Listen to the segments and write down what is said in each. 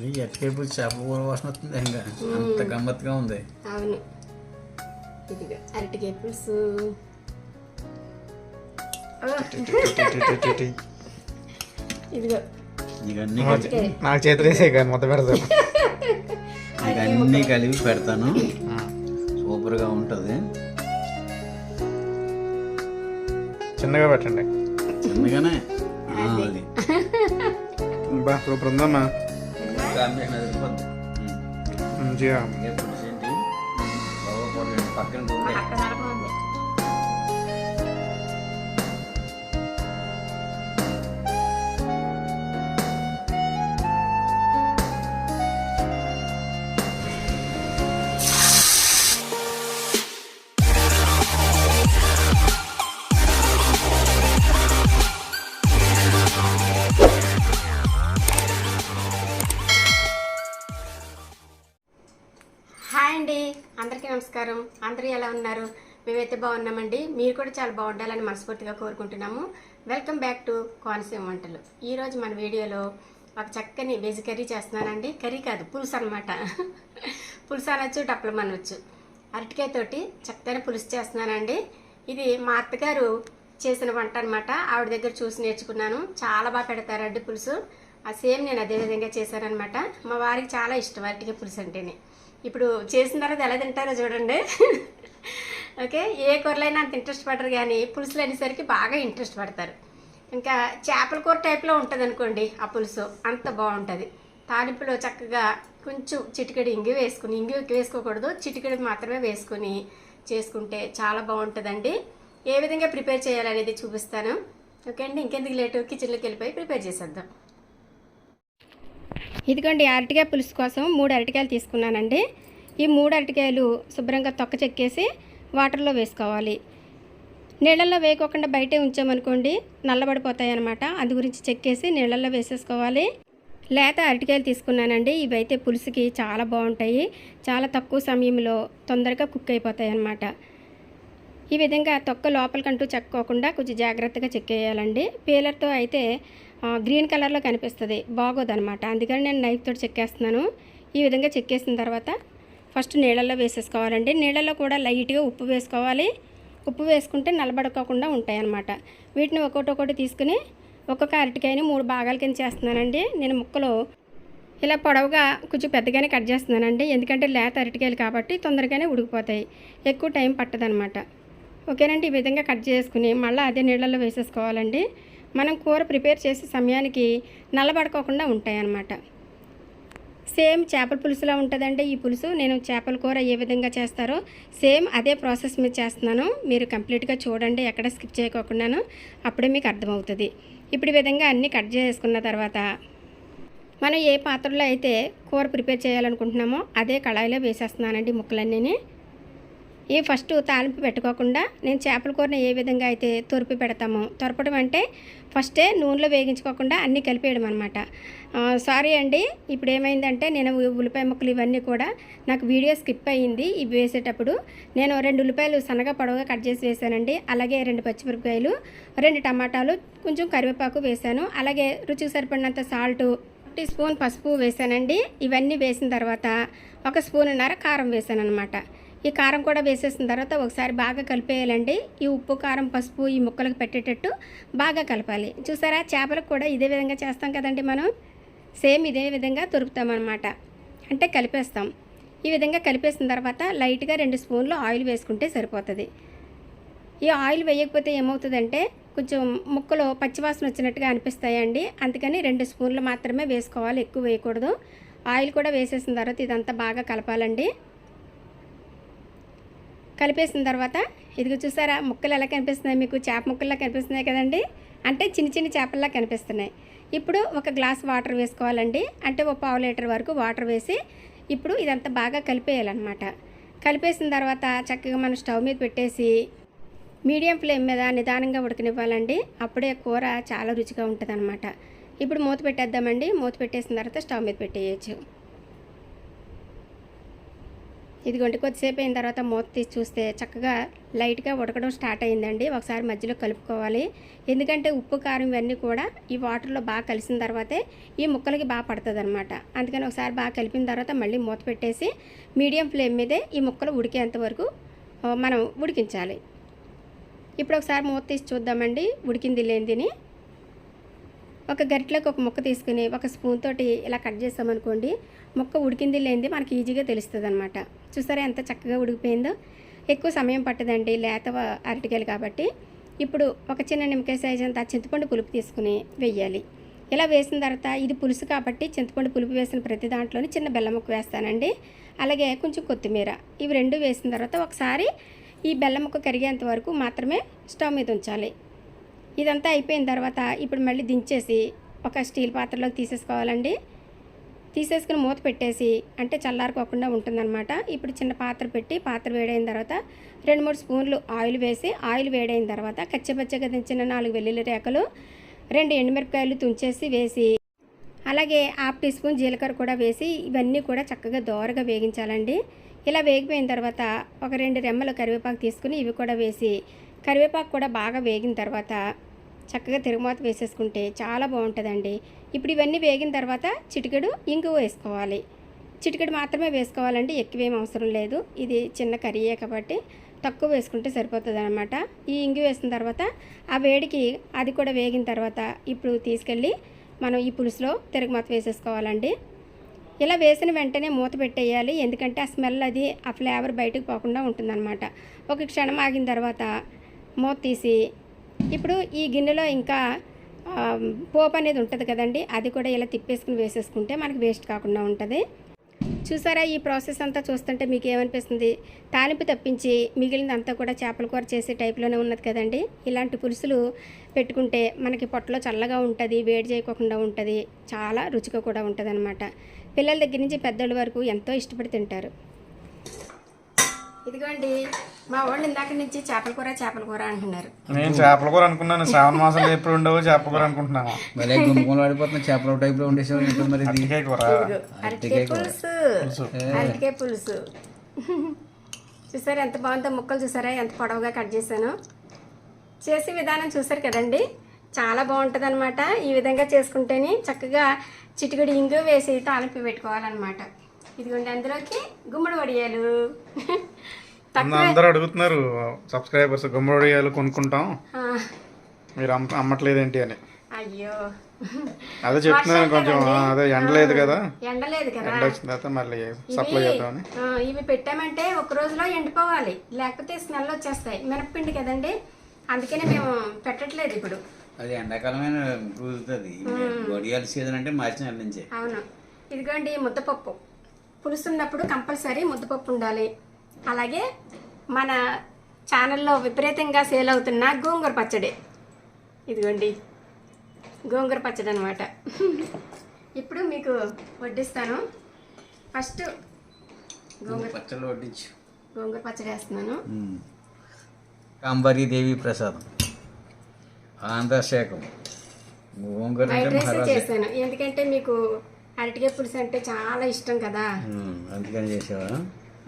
ఈ ఎట్టకేపు చేప కూర వాసన వస్తుంది ఇంకా? అంత గమ్మత్తుగా ఉంది. అవును. ఇదిగో అరటికాయ పులుసు. ఓ, ఇదిగో. నీకు అన్ని కలిపి నాకు చేతులు వేసే కానీ మొత్తం పెడతాను. నీకు అన్ని కలిపి పెడతాను. సూపర్గా ఉంటుంది. చిన్నగా పెట్టండి. చిన్నగానే? ఆ, అది. బా సూపర్ ఉందమ్మా మంచిగా ఇంకే పులుసు ఏంటి బాగా పక్కన. హాయ్ అండి. అందరికీ నమస్కారం. అందరూ ఎలా ఉన్నారు? మేమైతే బాగున్నామండి. మీరు కూడా చాలా బాగుండాలని మనస్ఫూర్తిగా కోరుకుంటున్నాము. వెల్కమ్ బ్యాక్ టు కోనసీమ వంటలు. ఈరోజు మన వీడియోలో ఒక చక్కని వెజ్ కర్రీ చేస్తున్నానండి. కర్రీ కాదు పులుసు అనమాట పులుసు అనొచ్చు టప్పలం అనొచ్చు. అరటికాయతోటి చక్కని పులుసు చేస్తున్నానండి. ఇది మా అత్తగారు చేసిన వంట అనమాట ఆవిడ దగ్గర చూసి నేర్చుకున్నాను. చాలా బాగా పెడతారండి పులుసు. ఆ సేమ్ నేను అదే విధంగా చేశానమాట మా వారికి చాలా ఇష్టం అరటికాయ పులుసు అంటేనే. ఇప్పుడు చేసిన తర్వాత ఎలా తింటారో చూడండి. ఓకే ఏ కూరలైనా అంత ఇంట్రెస్ట్ పడరు కానీ పులుసులు అనేసరికి బాగా ఇంట్రెస్ట్ పడతారు. ఇంకా చేపల కూర టైప్లో ఉంటుంది అనుకోండి ఆ పులుసు అంత బాగుంటుంది. తాలింపులో చక్కగా కొంచెం చిటికెడు ఇంగి వేసుకుని ఇంగి ఎక్కువ వేసుకోకూడదు. చిటికెడు మాత్రమే వేసుకుని చేసుకుంటే చాలా బాగుంటుందండి. ఏ విధంగా ప్రిపేర్ చేయాలనేది చూపిస్తాను. ఓకే అండి ఇంకెందుకు లేటు? కిచెన్లోకి వెళ్ళిపోయి ప్రిపేర్ చేసేద్దాం. ఇదిగోండి అరటికాయ పులుసు కోసం మూడు అరటికాయలు తీసుకున్నానండి. ఈ మూడు అరటికాయలు శుభ్రంగా తొక్క చెక్కేసి వాటర్లో వేసుకోవాలి. నీళ్ళల్లో వేయకోకుండా బయటే ఉంచామనుకోండి నల్లబడిపోతాయి అనమాట అందు గురించి చెక్కేసి నీళ్ళల్లో వేసేసుకోవాలి. లేత అరటికాయలు తీసుకున్నానండి. ఇవైతే పులుసుకి చాలా బాగుంటాయి. చాలా తక్కువ సమయంలో తొందరగా కుక్ అయిపోతాయి అన్నమాట ఈ విధంగా తొక్క లోపలికంటూ చెక్కోకుండా కొంచెం జాగ్రత్తగా చెక్కేయాలండి. పీలర్తో అయితే గ్రీన్ కలర్లో కనిపిస్తుంది. బాగోదనమాట అందుకని నేను నైఫ్ తోటి చెక్కేస్తున్నాను. ఈ విధంగా చెక్కేసిన తర్వాత ఫస్ట్ నీళ్ళల్లో వేసేసుకోవాలండి. నీళ్ళల్లో కూడా లైట్గా ఉప్పు వేసుకోవాలి. ఉప్పు వేసుకుంటే నలబడుకోకుండా ఉంటాయన్నమాట. వీటిని ఒక్కొక్కటి ఒకటి తీసుకుని ఒక్కొక్క అరటికాయని మూడు భాగాల కింద చేస్తున్నానండి. నేను ముక్కలు ఇలా పొడవుగా కొంచెం పెద్దగానే కట్ చేస్తున్నానండి. ఎందుకంటే లేత అరటికాయలు కాబట్టి తొందరగానే ఉడికిపోతాయి. ఎక్కువ టైం పట్టదనమాట ఓకేనండి? ఈ విధంగా కట్ చేసుకుని మళ్ళీ అదే నీళ్ళల్లో వేసేసుకోవాలండి. మనం కూర ప్రిపేర్ చేసే సమయానికి నల్లబడుకోకుండా ఉంటాయన్నమాట. సేమ్ చేపల పులుసులా ఉంటుందండి ఈ పులుసు. నేను చేపల కూర ఏ విధంగా చేస్తారో సేమ్ అదే ప్రాసెస్ మీద చేస్తున్నాను. మీరు కంప్లీట్గా చూడండి ఎక్కడ స్కిప్ చేయకోకుండాను అప్పుడే మీకు అర్థమవుతుంది. ఇప్పుడు ఈ విధంగా అన్నీ కట్ చేసుకున్న తర్వాత మనం ఏ పాత్రలో అయితే కూర ప్రిపేర్ చేయాలనుకుంటున్నామో అదే కళాయిలో వేసేస్తున్నానండి ముక్కలన్నీ ఈ ఫస్ట్ తాలింపు పెట్టుకోకుండా నేను చేపల కూరని ఏ విధంగా అయితే తొరిపి పెడతామో తొరపడం అంటే ఫస్టే నూనెలో వేగించుకోకుండా అన్నీ కలిపేయడం అనమాట సారీ అండి ఇప్పుడు ఏమైందంటే నేను ఉల్లిపాయ ముక్కలు ఇవన్నీ కూడా నాకు వీడియో స్కిప్ అయ్యింది. ఇవి వేసేటప్పుడు నేను రెండు ఉల్లిపాయలు సన్నగా పొడవుగా కట్ చేసి వేసానండి. అలాగే రెండు పచ్చిమిరపకాయలు రెండు టమాటాలు కొంచెం కరివేపాకు వేసాను. అలాగే రుచికి సరిపడినంత సాల్టు టీ స్పూన్ పసుపు వేసానండి. ఇవన్నీ వేసిన తర్వాత ఒక స్పూన్నర కారం వేసాను అనమాట ఈ కారం కూడా వేసేసిన తర్వాత ఒకసారి బాగా కలిపేయాలండి. ఈ ఉప్పు కారం పసుపు ఈ ముక్కలకు పెట్టేటట్టు బాగా కలపాలి. చూసారా? చేపలకు కూడా ఇదే విధంగా చేస్తాం కదండి మనం. సేమ్ ఇదే విధంగా అనమాట అంటే కలిపేస్తాం. ఈ విధంగా కలిపేసిన తర్వాత లైట్గా రెండు స్పూన్లు ఆయిల్ వేసుకుంటే సరిపోతుంది. ఈ ఆయిల్ వేయకపోతే ఏమవుతుందంటే కొంచెం ముక్కలు పచ్చివాసన వచ్చినట్టుగా అనిపిస్తాయండి. అందుకని రెండు స్పూన్లు మాత్రమే వేసుకోవాలి. ఎక్కువ వేయకూడదు. ఆయిల్ కూడా వేసేసిన తర్వాత ఇదంతా బాగా కలపాలండి. కలిపేసిన తర్వాత ఇదిగో చూసారా ముక్కలు ఎలా కనిపిస్తున్నాయి మీకు? చేప ముక్కల్లా కనిపిస్తున్నాయి కదండి? అంటే చిన్న చిన్న చేపల్లా కనిపిస్తున్నాయి. ఇప్పుడు ఒక గ్లాస్ వాటర్ వేసుకోవాలండి. అంటే ఒక పావు లీటర్ వరకు వాటర్ వేసి ఇప్పుడు ఇదంతా బాగా కలిపేయాలన్నమాట. కలిపేసిన తర్వాత చక్కగా మనం స్టవ్ మీద పెట్టేసి మీడియం ఫ్లేమ్ మీద నిదానంగా ఉడకనివ్వాలండి. అప్పుడే కూర చాలా రుచిగా ఉంటుంది ఇప్పుడు మూత పెట్టేద్దామండి. మూత పెట్టేసిన తర్వాత స్టవ్ మీద పెట్టేయచ్చు. ఇదిగోండి కొద్దిసేపు అయిన తర్వాత మూత తీసి చూస్తే చక్కగా లైట్గా ఉడకడం స్టార్ట్ అయిందండి. ఒకసారి మధ్యలో కలుపుకోవాలి. ఎందుకంటే ఉప్పు కారం ఇవన్నీ కూడా ఈ వాటర్లో బాగా కలిసిన తర్వాతే ఈ ముక్కలకి బాగా పడుతుంది అనమాట అందుకని ఒకసారి బాగా కలిపిన తర్వాత మళ్ళీ మూత పెట్టేసి మీడియం ఫ్లేమ్ మీదే ఈ ముక్కలు ఉడికేంత వరకు మనం ఉడికించాలి. ఇప్పుడు ఒకసారి మూత తీసి చూద్దామండి. ఉడికింది లేనిదిని ఒక గరిటలోకి ఒక ముక్క తీసుకుని ఒక స్పూన్ తోటి ఇలా కట్ చేస్తామనుకోండి ముక్క ఉడికింది లేనిది మనకి ఈజీగా తెలుస్తుంది అనమాట చూసారా ఎంత చక్కగా ఉడికిపోయిందో? ఎక్కువ సమయం పట్టదండి లేత అరటికాయలు కాబట్టి. ఇప్పుడు ఒక చిన్న నిమ్మకాయ సైజ్ అంత చింతపండు పులుపు తీసుకుని వెయ్యాలి. ఇలా వేసిన తర్వాత ఇది పులుసు కాబట్టి చింతపండు పులుపు వేసిన ప్రతి దాంట్లోని చిన్న బెల్లం ముక్క వేస్తానండి. అలాగే కొంచెం కొత్తిమీర ఇవి రెండు వేసిన తర్వాత ఒకసారి ఈ బెల్లం ముక్క కరిగేంత వరకు మాత్రమే స్టవ్ మీద ఉంచాలి. ఇదంతా అయిపోయిన తర్వాత ఇప్పుడు మళ్ళీ దించేసి ఒక స్టీల్ పాత్రలోకి తీసేసుకోవాలండి. తీసేసుకుని మూత పెట్టేసి అంటే చల్లారుకోకుండా ఉంటుందన్నమాట. ఇప్పుడు చిన్న పాత్ర పెట్టి పాత్ర వేడైన తర్వాత రెండు మూడు స్పూన్లు ఆయిల్ వేసి ఆయిల్ వేడైన తర్వాత కచ్చపచ్చగా దించిన నాలుగు వెల్లుల్లి రేకలు రెండు ఎండుమిరపకాయలు తుంచేసి వేసి అలాగే హాఫ్ టీ స్పూన్ జీలకర్ర కూడా వేసి ఇవన్నీ కూడా చక్కగా దోరగా వేగించాలండి. ఇలా వేగిపోయిన తర్వాత ఒక రెండు రెమ్మలు కరివేపాకు తీసుకుని ఇవి కూడా వేసి కరివేపాకు కూడా బాగా వేగిన తర్వాత చక్కగా తిరుగుమాత వేసేసుకుంటే చాలా బాగుంటుందండి. ఇప్పుడు ఇవన్నీ వేగిన తర్వాత చిటికెడు ఇంగు వేసుకోవాలి. చిటికెడు మాత్రమే వేసుకోవాలండి ఎక్కువేం అవసరం లేదు. ఇది చిన్న కర్రీయే కాబట్టి తక్కువ వేసుకుంటే సరిపోతుంది అనమాట ఈ ఇంగు వేసిన తర్వాత ఆ వేడికి అది కూడా వేగిన తర్వాత ఇప్పుడు తీసుకెళ్ళి మనం ఈ పులుసులో తిరుగుమాత వేసేసుకోవాలండి. ఇలా వేసిన వెంటనే మూత పెట్టేయాలి. ఎందుకంటే ఆ స్మెల్ అది ఆ ఫ్లేవర్ బయటకు పోకుండా ఉంటుందన్నమాట. ఒక క్షణం ఆగిన తర్వాత మూత తీసి ఇప్పుడు ఈ గిన్నెలో ఇంకా పోపు అనేది ఉంటుంది కదండి అది కూడా ఇలా తిప్పేసుకుని వేసేసుకుంటే మనకి వేస్ట్ కాకుండా ఉంటుంది. చూసారా ఈ ప్రాసెస్ అంతా చూస్తుంటే మీకు ఏమనిపిస్తుంది? తాలింపు తప్పించి మిగిలినంతా కూడా చేపల కూర చేసే టైప్లోనే ఉన్నది కదండి. ఇలాంటి పులుసులు పెట్టుకుంటే మనకి పొట్టలో చల్లగా ఉంటుంది వేడి చేయకోకుండా ఉంటుంది చాలా రుచిగా కూడా ఉంటుంది పిల్లల దగ్గర నుంచి పెద్దోళ్ళ వరకు ఎంతో ఇష్టపడి తింటారు. ఇదిగోండి మా వాళ్ళు ఇందాక నుంచి చేపల కూర చేపల కూర అంటున్నారు. నేను చేపల కూర అనుకున్నాను. శ్రావణ మాసంలో ఎప్పుడు ఉండవు చేపల కూర అనుకుంటున్నాను చేపల టైప్లో ఉండేసేవాళ్ళు ఏంటో మరి ఇది. అరటికాయ కూర. అరటికాయ పులుసు. అరటికాయ పులుసు. చూసారా ఎంత బాగుందో ముక్కలు చూసారా? ఎంత పొడవుగా కట్ చేశాను. చేసే విధానం చూసారు కదండి. చాలా బాగుంటుంది అనమాట ఈ విధంగా చేసుకుంటేనే చక్కగా చిటికడి ఇంగు వేసి తాలింపు పెట్టుకోవాలన్నమాట. ఇదిగోండి అందులోకి గుమ్మడి వడియాలు. అందరూ అడుగుతున్నారు సబ్స్క్రైబర్స్ గుమ్మడియాలు కొనుక్కుంటాం. ఆ, మీరు అమ్మ అమ్మట్లేదేంటి అని. అయ్యో. అదే చెప్తున్నాను కొంచెం అదే ఎండలేదు కదా. ఎండలేదు కదా. ఎండ వచ్చిన తర్వాత మళ్ళీ సప్లై చేద్దామని. ఆ, ఇవి పెట్టామంటే ఒక రోజులో ఎండిపోవాలి. లేకపోతే స్మెల్ వచ్చేస్తాయి. మినప్పిండి కదండి. అందుకనే మేము పెట్టట్లేదు ఇప్పుడు. అది ఎండాకాలమైన కుదురుతుంది వడియాల సీజన్ అంటే మార్చి నెల నుంచే. అవును. ఇదిగోండి ముద్దపప్పు. పులుసు ఉన్నప్పుడు కంపల్సరీ ముద్దపప్పు ఉండాలి. అలాగే మన ఛానల్లో విపరీతంగా సేల్ అవుతున్న గోంగూర పచ్చడి. ఇదిగోండి. గోంగూర పచ్చడి అనమాట ఇప్పుడు మీకు వడ్డిస్తాను. ఫస్ట్ గోంగూర పచ్చళ్ళు వడ్డించు. గోంగూర పచ్చడి వేస్తున్నాను. కాంబరీ దేవి ప్రసాదం. ఆంధ్రశేఖం గోంగూర చేశాను. ఎందుకంటే మీకు అరటికాయ పులుసు అంటే చాలా ఇష్టం కదా. అందుకని చేసావా?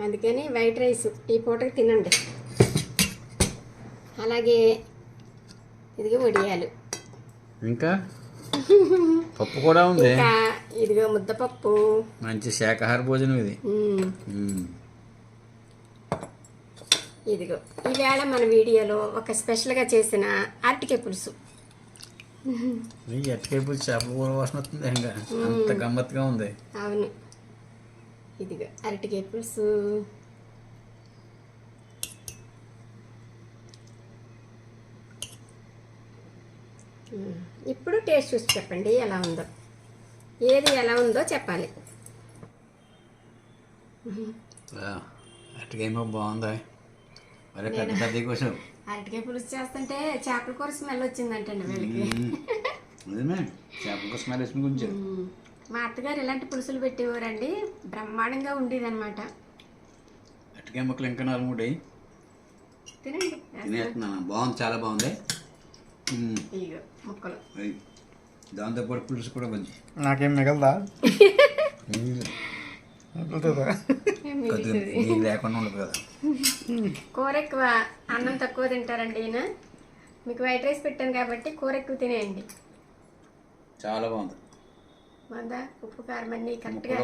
అందుకని వైట్ రైస్ ఈ పూటకి తినండి. అలాగే ఇదిగో వడియాలు. ఇంకా? పప్పు కూడా ఉంది. ఇంకా ఇదిగో ముద్దపప్పు. మంచి శాకాహార భోజనం ఇది. ఇదిగో ఈవేళ మన వీడియోలో ఒక స్పెషల్గా చేసిన అరటికాయ పులుసు. పులుసు చేపల కూర వాసన వస్తుంది ఇంకా. అంత గమ్మత్తుగా ఉంది. అవును. ఇదిగో అరటికాయ పులుసు. ఇప్పుడు టేస్ట్ చూసి చెప్పండి ఎలా ఉందో. ఏది ఎలా ఉందో చెప్పాలి. ఏమో బాగుందా. మరి పెద్ద పెద్ద కోసం అరటికాయ పులుసు చేస్తుంటే చేపల కూర స్మెల్ వచ్చిందంటండి వీళ్ళకి. నిజమే చేపల స్మెల్ మ్మ్. మా అత్తగారు ఇలాంటి పులుసులు పెట్టేవారండి. బ్రహ్మాండంగా ఉండేదన్నమాట. అట్టకాయ ముక్కలు ఇంకా నాలుగు మూడు అయ్యి తినండి. తినేస్తున్నాను. బాగుంది చాలా బాగుంది. ముక్కలు. దాంతోపాటు పులుసు కూడా మంచి నాకేం మిగలదా? లేకుండా ఉండదు కదా. కూర ఎక్కువ అన్నం తక్కువ తింటారండి ఈయన. మీకు వైట్ రైస్ పెట్టాను కాబట్టి కూర ఎక్కువ తినేయండి. చాలా బాగుంది. మందా ఉప్పు కారం అన్నీ కరెక్ట్గా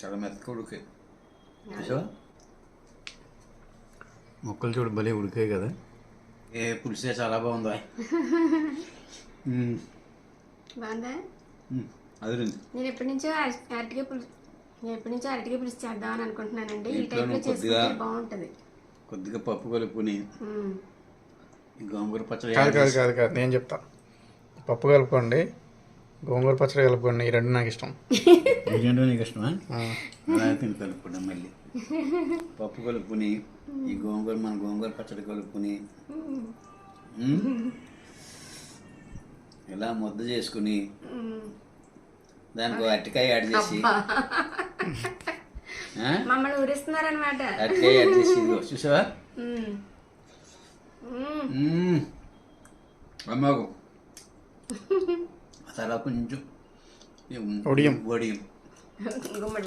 చాలా మెత్తగా ఉడికాయి ముక్కలు చూడు భలే ఉడికాయి కదా. ఏ పులిసే చాలా బాగుందా. బాగుందా. అదిరింది నేను ఎప్పటి నుంచో అర- అరటికాయ పులుసు నేను ఎప్పటి నుంచో అరటికాయ పులుసు చేద్దామని అనుకుంటున్నానండి. ఈ ఇంట్లో టైప్లో నువ్వు చేసుకుంటే కొద్దిగా- బాగుంటుంది. కొద్దిగా పప్పు కలుపుకొని ఉమ్. ఈ గోంగూర పచ్చడి కాదు కాదు కాదు కాదు. నేను చెప్తా. పప్పు కలుపుకోండి గోంగూర పచ్చడి కలుపుకోండి ఈ రెండు నాకు ఇష్టం. ఏంటంటే నీకు ఇష్టమా? ఆ, అలా తిని కలుపుకుంటాం మళ్ళీ. పప్పు కలుపుకొని ఈ గోంగూర మన గోంగూర పచ్చడి కలుపుకొని. ఇలా ముద్ద చేసుకుని ఉమ్. దానికి అరటికాయ యాడ్ చేసి? మమ్మల్ని ఊరిస్తున్నారనమాట అరటికాయ యాడ్ చేసి చూసావా. అమ్మకు. అసలు కొంచెం ఒడియం. వడియం గుమ్మడి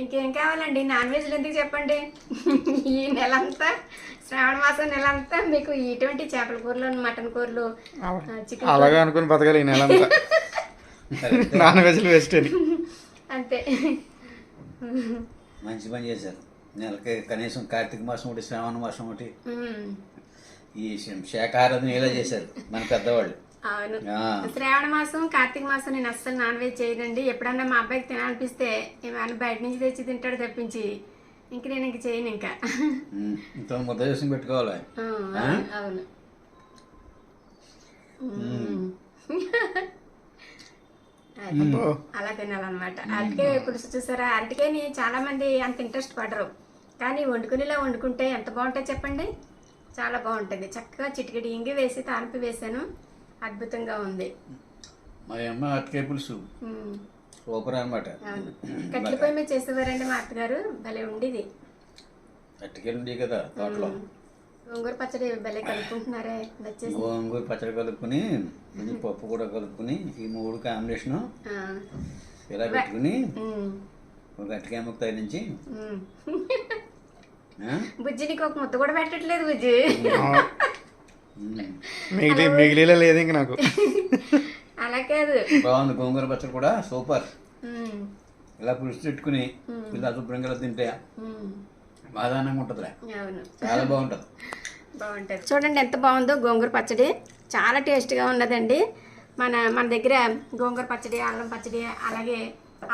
ఇంకేం కావాలండి? నాన్ వెజ్లు ఎందుకు చెప్పండి? ఈ నెలంతా శ్రావణ మాసం నెలంతా మీకు ఇటువంటి చేపల కూరలు మటన్ కూరలు చికెన్ అలాగే అనుకుని బతకాలి ఈ నెలంతా. నాన్ వెజ్లు వేస్ట్ అని. అంతే. మంచి పని చేశారు. నెలకి కనీసం కార్తీక మాసం ఒకటి శ్రావణ మాసం ఒకటి. ఈ శం- శాకాహారం ఇలా చేశారు మన పెద్దవాళ్ళు. అవును. ఆ, శ్రావణ మాసం కార్తీక మాసం నేను అస్సలు నాన్ వెజ్ చేయనండి. ఎప్పుడన్నా మా అబ్బాయికి తినాలనిపిస్తే ఏమైనా బయట నుంచి తెచ్చి తింటాడు తప్పించి. ఇంక నేను ఇంక చేయను ఇంకా. ఇంత ముద్ద చేసుకుని పెట్టుకోవాలి? ఆ, అవును. అలా తినాలన్నమాట. అరటికాయ పులుసు చూసారా అరటికాయని చాలా మంది అంత ఇంట్రెస్ట్ పడరు. కానీ వండుకునేలా వండుకుంటే ఎంత బాగుంటుంది చెప్పండి? చాలా బాగుంటుంది. చక్కగా చిటికెడి ఇంగి వేసి తాలింపు వేసాను. అద్భుతంగా ఉంది. మా అమ్మ అరటికాయ పులుసు. సూపర్ అనమాట అవును. కట్టెల పొయ్యి మీద చేసేవారండి మా అత్తగారు భలే ఉండేది. ఉండేవి కదా తోటలో. గోంగూర పచ్చడి భలే కలుపుకుంటున్నారే నచ్చేసి గోంగూర పచ్చడి కలుపుకొని పప్పు కూడా కలుపుకొని ఈ మూడు కాంబినేషను. ఇలా పెట్టుకుని. ఒక అరటికాయ ముక్క తగిలించి ఉమ్. ఆ? బుజ్జి నీకు ఒక ముద్ద కూడా పెట్టట్లేదు బుజ్జి. మిగిలి మిగిలిలే లేదు ఇంక నాకు. అలా కాదు బాగుంది గోంగూర పచ్చడి కూడా సూపర్. ఇలా పులుసు పెట్టుకుని ఇలా శుభ్రంగా తింటే. బాధానంగా ఉంటుందిలే. అవును. చాలా బాగుంటుంది. బాగుంటుంది. చూడండి ఎంత బాగుందో గోంగూర పచ్చడి. చాలా టేస్ట్గా ఉన్నదండి. మన మన దగ్గర గోంగూర పచ్చడి అల్లం పచ్చడి అలాగే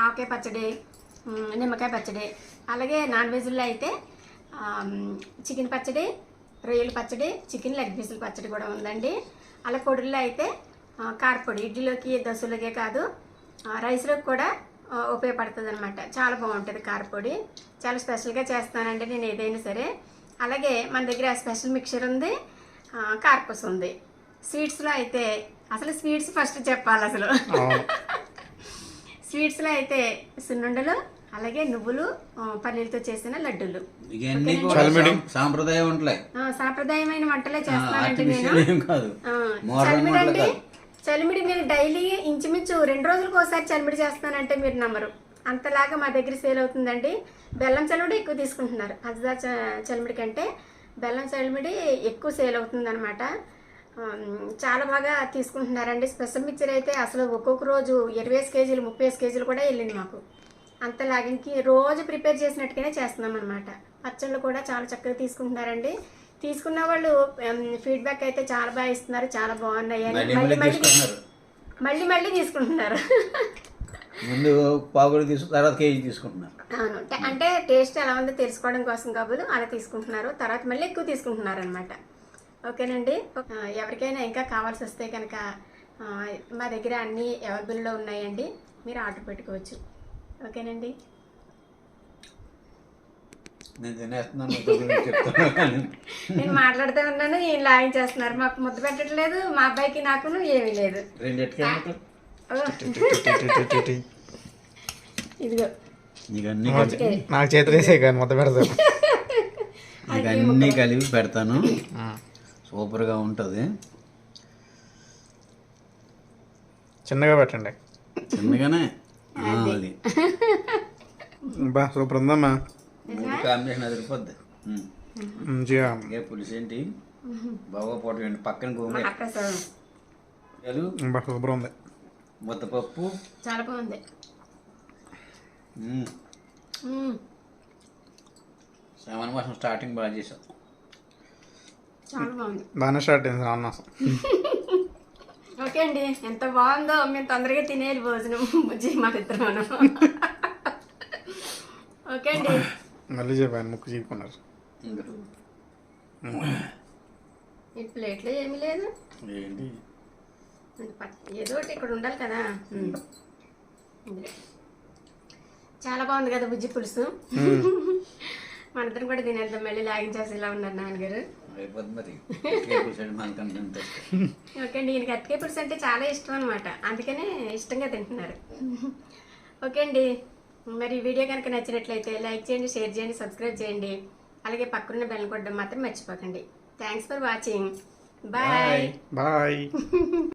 ఆవకాయ పచ్చడి నిమ్మకాయ పచ్చడి అలాగే నాన్ వెజ్లో అయితే చికెన్ పచ్చడి రొయ్యల పచ్చడి చికెన్ లెగ్ పీసుల పచ్చడి కూడా ఉందండి. అలా పొడుల్లో అయితే కారపొడి ఇడ్లీలోకి దోశలోకే కాదు రైస్లోకి కూడా ఉపయోగపడుతుంది అనమాట చాలా బాగుంటుంది కారపొడి చాలా స్పెషల్గా చేస్తానండి నేను ఏదైనా సరే. అలాగే మన దగ్గర స్పెషల్ మిక్చర్ ఉంది కార్పస్ ఉంది. స్వీట్స్లో అయితే అసలు స్వీట్స్ ఫస్ట్ చెప్పాలి అసలు. స్వీట్స్లో అయితే సున్నుండలు అలాగే నువ్వులు పల్లీలతో చేసిన లడ్డూలు. ఇవన్నీ కూడా సాం- సాంప్రదాయ వంటలే ఆ, సాంప్రదాయమైన వంటలే చేస్తానండి నేను. మోడర్న్ చలిమిడి నేను మీరు డైలీ ఇంచుమించు రెండు రోజులకు ఒకసారి చలిమిడి చేస్తానంటే మీరు నమ్మరు. అంతలాగా మా దగ్గర సేల్ అవుతుందండి. బెల్లం చలిమిడి ఎక్కువ తీసుకుంటున్నారు. పంచదార చ- చలిమిడి కంటే బెల్లం చలిమిడి ఎక్కువ సేల్ అవుతుందన్నమాట. చాలా బాగా తీసుకుంటున్నారండి. స్పెషల్ మిక్చర్ అయితే అసలు ఒక్కొక్క రోజు ఇరవై కేజీలు ముప్పై కేజీలు కూడా వెళ్ళింది మాకు. అంతలాగా ఇంక రోజు ప్రిపేర్ చేసినట్టుగానే చేస్తున్నాం అనమాట పచ్చళ్ళు కూడా చాలా చక్కగా తీసుకుంటున్నారండి. తీసుకున్న వాళ్ళు ఫీడ్బ్యాక్ అయితే చాలా బాగా ఇస్తున్నారు చాలా బాగున్నాయి అని. మళ్ళీ మళ్ళీ మళ్ళీ మళ్ళీ తీసుకుంటున్నారు. మళ్ళీ మళ్ళీ తీసుకుంటున్నారు. ముందు పావులు తీసుకు తర్వాత కేజీ తీసుకుంటున్నారు. అవును. అంటే టేస్ట్ ఎలా ఉందో తెలుసుకోవడం కోసం కాబోలు అలా తీసుకుంటున్నారు. తర్వాత మళ్ళీ ఎక్కువ తీసుకుంటున్నారు అనమాట ఓకేనండి ఎవరికైనా ఇంకా కావాల్సి వస్తే కనుక మా దగ్గర అన్నీ అవైలబుల్లో ఉన్నాయండి. మీరు ఆర్డర్ పెట్టుకోవచ్చు. ఓకేనండి? నేను తినేస్తున్నాను కానీ నేను మాట్లాడుతూ ఉన్నాను ఈయన లాగించేస్తున్నారు మాకు ముద్ద పెట్టట్లేదు మా అబ్బాయికి నాకును ఏమీ లేదు. ఇదిగో. నీకు అన్నీ కలిపి నాకు చేతులు వేసే కానీ మొత్తం పెడతాను. నీకు అన్నీ కలిపి పెడతాను. సూపర్గా ఉంటుంది. చిన్నగా పెట్టండి. చిన్నగానే? అది. బా సూపర్ ఉందమ్మా. Combination um. మంచిగా ఏ పులుసు ఏంటి? బాగా పోటీ అండి పక్కన గోంగూర. ఉంది. ముద్దపప్పు. చాలా బాగుంది. శ్రావణ మాసం స్టార్టింగ్ బాగా చేసాం చాలా బాగుంది. బాగానే స్టార్ట్ అయింది రాన్న ఓకే అండి. ఎంత బాగుందో మేము తొందరగా తినేయాలి భోజనం. బుజ్జి మా ఇద్దరు ఓకే అండి. మళ్ళీ చెప్పాను ముక్కు చీపుకున్నారు. ఈ ప్లేట్లో ఏమీ లేదు. ఏంటి? ఏదో ఒకటి ఇక్కడ ఉండాలి కదా. చాలా బాగుంది కదా బుజ్జి పులుసు. మనిద్దరం కూడా తినేద్దాం మళ్ళీ లాగించేసి ఇలా ఉన్నారు నాన్నగారు. ఓకే అండి ఈయనకి అరటికాయ పులుసు అంటే చాలా ఇష్టం అనమాట అందుకనే ఇష్టంగా తింటున్నారు. ఓకే అండి. మరి ఈ వీడియో కనుక నచ్చినట్లయితే లైక్ చేయండి షేర్ చేయండి సబ్స్క్రైబ్ చేయండి. అలాగే పక్కన బెల్ కొట్టడం మాత్రం మర్చిపోకండి. Thanks for watching bye bye